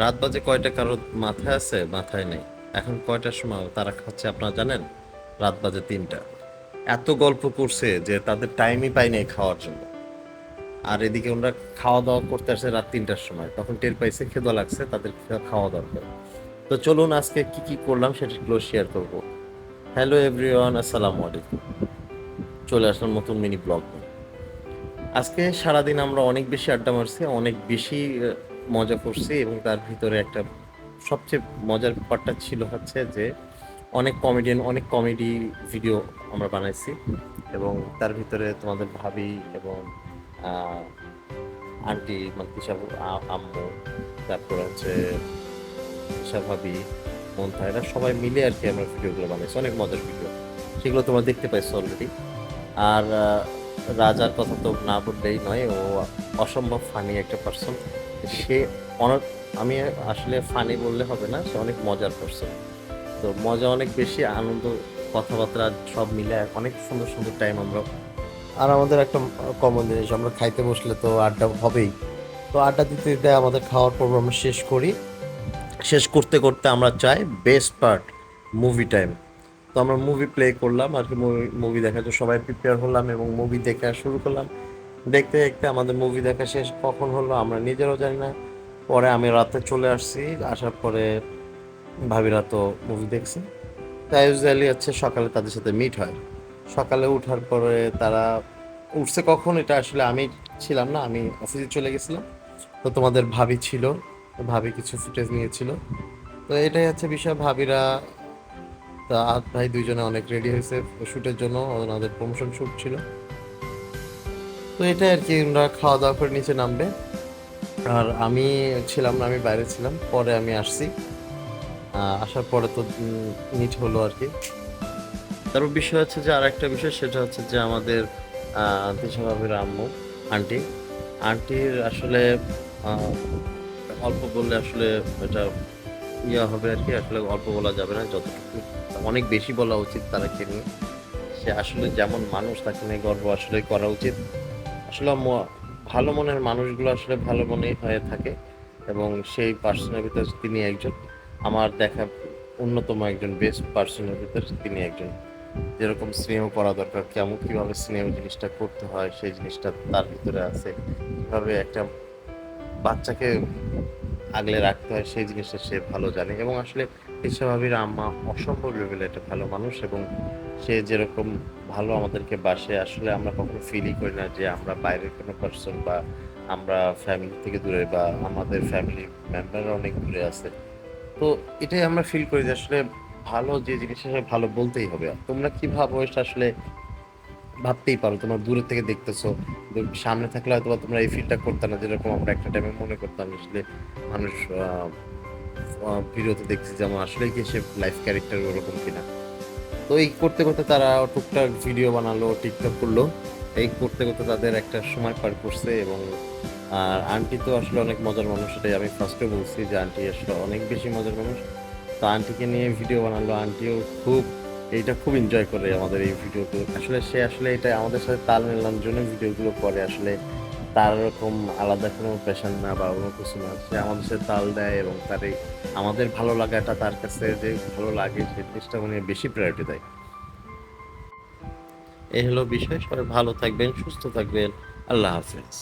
রাত বাজে কয়টা কারও মাথায় আছে, মাথায় নেই। এখন কয়টার সময় তারা খাচ্ছে আপনারা জানেন? রাত বাজে তিনটা। এত গল্প করছে যে তাদের টাইমই পায়নি খাওয়ার জন্য। আর এদিকে ওনারা খাওয়া দাওয়া করতে আসছে রাত তিনটার সময়। তখন টের পাইছে, খেদা লাগছে তাদের খাওয়া দরকার। তো চলুন আজকে কি কি করলাম সেটাগুলো শেয়ার করব। হ্যালো এভরিওয়ান আসসালামু আলাইকুম। চলে আসলাম নতুন মিনি ব্লগ আজকে সারাদিন আমরা অনেক বেশি আড্ডা মারছি, অনেক বেশি মজা করছি এবং তার ভিতরে একটা সবচেয়ে মজার ব্যাপারটা ছিল হচ্ছে যে অনেক কমেডিয়ান অনেক কমেডি ভিডিও আমরা বানাইছি এবং তার ভিতরে তোমাদের ভাবি এবং আন্টি মানে তিশা আ- আম্মু, তারপর হচ্ছে তিশা ভাবি, মন্থা, এরা সবাই মিলে আর কি আমরা ভিডিওগুলো বানাইছি, অনেক মজার ভিডিও। সেগুলো তোমরা দেখতে পাইছো অলরেডি আর রাজার কথা তো না বললেই নয়, ও অসম্ভব ফানি একটা পার্সন সে অনেক, আমি আসলে ফানি বললে হবে না, সে অনেক মজার পার্সন তো মজা অনেক বেশি, আনন্দ, কথাবার্তা সব মিলে অনেক সুন্দর সুন্দর টাইম আমরা, আর আমাদের একটা কমন জিনিস, আমরা খাইতে বসলে তো আড্ডা হবেই। তো আড্ডা দিতে দিতে আমাদের খাওয়ার পর আমরা শেষ করি। শেষ করতে করতে আমরা চাই বেস্ট পার্ট মুভি টাইম তো আমরা মুভি প্লে করলাম, আর কি মুভি দেখার জন্য সবাই প্রিপেয়ার হলাম এবং মুভি দেখা শুরু করলাম। দেখতে দেখতে আমাদের মুভি দেখা শেষ কখন হলো আমরা নিজেরাও জানি না। পরে আমি রাতে চলে আসছি, আসার পরে ভাবিরা তো মুভি দেখছে। তাই ইউজুয়ালি হচ্ছে সকালে তাদের সাথে মিট হয়। সকালে উঠার পরে তারা উঠছে কখন এটা আসলে আমি ছিলাম না, আমি অফিসে চলে গেছিলাম। তো তোমাদের ভাবি ছিল, ভাবি কিছু ফুটেজ নিয়েছিল। তো এটাই হচ্ছে বিষয়, ভাবিরা, তা ভাই দুইজনে অনেক রেডি হয়েছে। শ্যুটের জন্য ওনাদের প্রমোশন শ্যুট ছিল। তো এটা আর কি ওনারা খাওয়া দাওয়া করে নিচে নামবে। আর আমি ছিলাম না আমি বাইরে ছিলাম, পরে আমি আসছি। আসার পরে তো মিট হলো আর কি। তারপর বিষয় হচ্ছে যে আর একটা বিষয়, সেটা হচ্ছে যে আমাদের দিশা ভাবির আম্মু, আন্টি। আন্টির আসলে অল্প বললে আসলে এটা ইয়া হবে আর কি, আসলে অল্প বলা যাবে না, যতটুকু অনেক বেশি বলা উচিত তারাকে নিয়ে। সে আসলে যেমন মানুষ, তাকে নিয়ে গর্ব আসলে করা উচিত। আসলে ভালো মনের মানুষগুলো আসলে ভালো মনেই হয়ে থাকে এবং সেই পার্সনের ভিতরে তিনি একজন, আমার দেখা অন্যতম একজন বেস্ট পার্সনের ভিতরে তিনি একজন। যেরকম স্নেহ করা দরকার কেমন কীভাবে স্নেহ জিনিসটা করতে হয়, সেই জিনিসটা তার ভিতরে আছে। কীভাবে একটা বাচ্চাকে আগলে রাখতে হয়, সেই জিনিসটা সে ভালো জানে এবং আসলে পেশাভাবির আম্মা অসম্ভব লেভেলে একটা ভালো মানুষ এবং সে যেরকম ভালো আমাদেরকে বাসে, আসলে আমরা কখনো ফিলই করি না যে আমরা বাইরের কোনো পার্সন বা আমরা ফ্যামিলি থেকে দূরে বা আমাদের ফ্যামিলি মেম্বাররা অনেক দূরে আছে। তো এটাই আমরা ফিল করি যে আসলে ভালো যে জিনিসটা ভালো বলতেই হবে। তোমরা কি ভাবো এটা আসলে ভাবতেই পারো, তোমরা দূরে থেকে দেখতেছো। সামনে থাকলে হয়তো তোমরা এই ফিলটা করতে না, যেরকম আমরা একটা টাইমে মনে করতাম আসলে মানুষ ভিডিওতে দেখছি যেমন আসলে কি সে লাইফ ক্যারেক্টার ওরকম কিনা। তো এই করতে করতে তারা টুকটাক ভিডিও বানালো টিকটক করল। এই করতে করতে তাদের একটা সময় পার করছে এবং, আর আন্টি তো আসলে অনেক মজার মানুষ, সেটাই আমি ফার্স্টে বলছি যে আন্টি আসলে অনেক বেশি মজার মানুষ। তো আন্টিকে নিয়ে ভিডিও বানালো আন্টিও খুব, এইটা খুব এনজয় করে আমাদের এই ভিডিওগুলো আসলে সে আসলে এটা আমাদের সাথে তাল মেলানোর জন্য ভিডিওগুলো করে আসলে। তার এরকম আলাদা কোনো প্রেশার না বা অন্য কিছু না, সে আমাদের সাথে তাল দেয় এবং তার এই আমাদের ভালো লাগাটা তার কাছে যে ভালো লাগে, সে জিনিসটা উনি বেশি প্রায়োরিটি দেয়। এই হলো বিষয়, সবাই ভালো থাকবেন, সুস্থ থাকবেন, আল্লাহ হাফেজ।